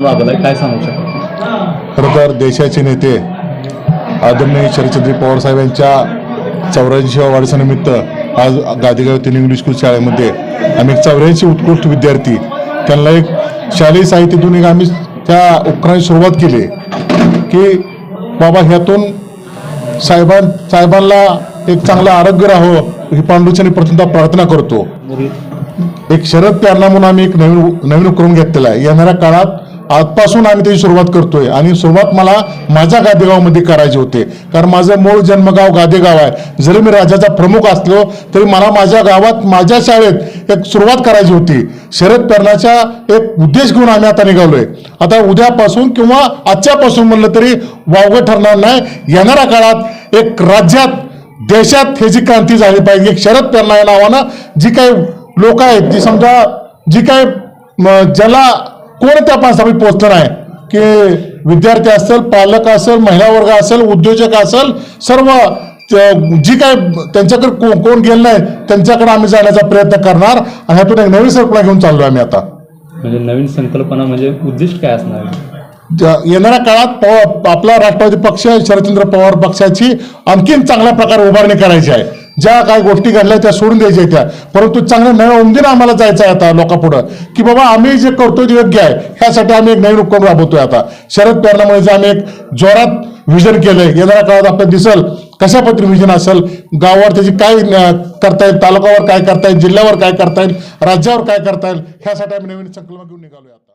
लागलाय काय सांगू खरं तर देशाचे नेते आदरणीय शरदचंद्र पवार साहेब यांच्या चौऱ्याऐंशीव्या वाढदिवसानिमित्त आज गादेगाव तीन इंग्लिश स्कूल शाळेमध्ये आम्ही एक चौऱ्याऐंशी उत्कृष्ट विद्यार्थी त्यांना एक शालेय साहित्यातून एक आम्ही त्या उपक्रमाची सुरुवात केली की बाबा ह्यातून साहेबां साहेबांना एक चांगलं आरोग्य राहो ही पांडुचनी प्रथमता प्रार्थना करतो. एक शरद प्रेरणा म्हणून आम्ही एक नवीन नवीन उपक्रम घेतलेला आहे. येणाऱ्या काळात आजपासून आम्ही त्याची सुरुवात करतोय. आणि सुरुवात मला माझ्या गादेगावमध्ये करायची होते. कारण माझं मूळ जन्मगाव गादेगाव आहे. जरी मी राज्याचा प्रमुख असलो तरी मला माझ्या गावात माझ्या शाळेत एक सुरुवात करायची होती. शरद प्रेरणाचा एक उद्देश घेऊन आम्ही आता निघालोय. आता उद्यापासून किंवा आजच्यापासून म्हणलं तरी वावगं ठरणार नाही. येणाऱ्या काळात एक राज्यात देशात हे जी क्रांती झाली पाहिजे एक शरद प्रेरणा या नावानं जी काही लोक आहेत जी समजा जी काय ज्याला कोण त्या पासावी पोचलं नाही की विद्यार्थी असेल पालक असेल महिला वर्ग असेल उद्योजक असेल सर्व जी काय त्यांच्याकडे को- कोण गेलं नाही त्यांच्याकडे आम्ही जाण्याचा प्रयत्न करणार आणि ह्यातून एक नवीन संकल्पना घेऊन चाललो आम्ही आता. म्हणजे नवीन संकल्पना म्हणजे उद्दिष्ट काय असणार? आहे? येणाऱ्या काळात आपला राष्ट्रवादी पक्ष शरदचंद्र पवार पक्षाची आणखीन चांगल्या प्रकारे उभारणी करायची आहे. ज्या काही गोष्टी घडल्या त्या सोडून द्यायच्या त्या परंतु चांगल्या नव्या उमदीनं आम्हाला जायचं आहे आता लोकांपुढं. की बाबा आम्ही जे करतोय ते योग्य आहे. ह्यासाठी आम्ही एक नवीन उपक्रम राबवतोय आता. शरद पवारमुळे जे आम्ही एक जोरात विजन केलंय. येणाऱ्या काळात आपल्याला दिसल. कशा पद्धतीने विजन असेल? गावावर त्याची काय करता येईल? तालुक्यावर काय करता येईल? जिल्ह्यावर काय करता येईल? राज्यावर काय करता येईल? ह्यासाठी आम्ही नवीन संकल्प घेऊन निघालोय आता.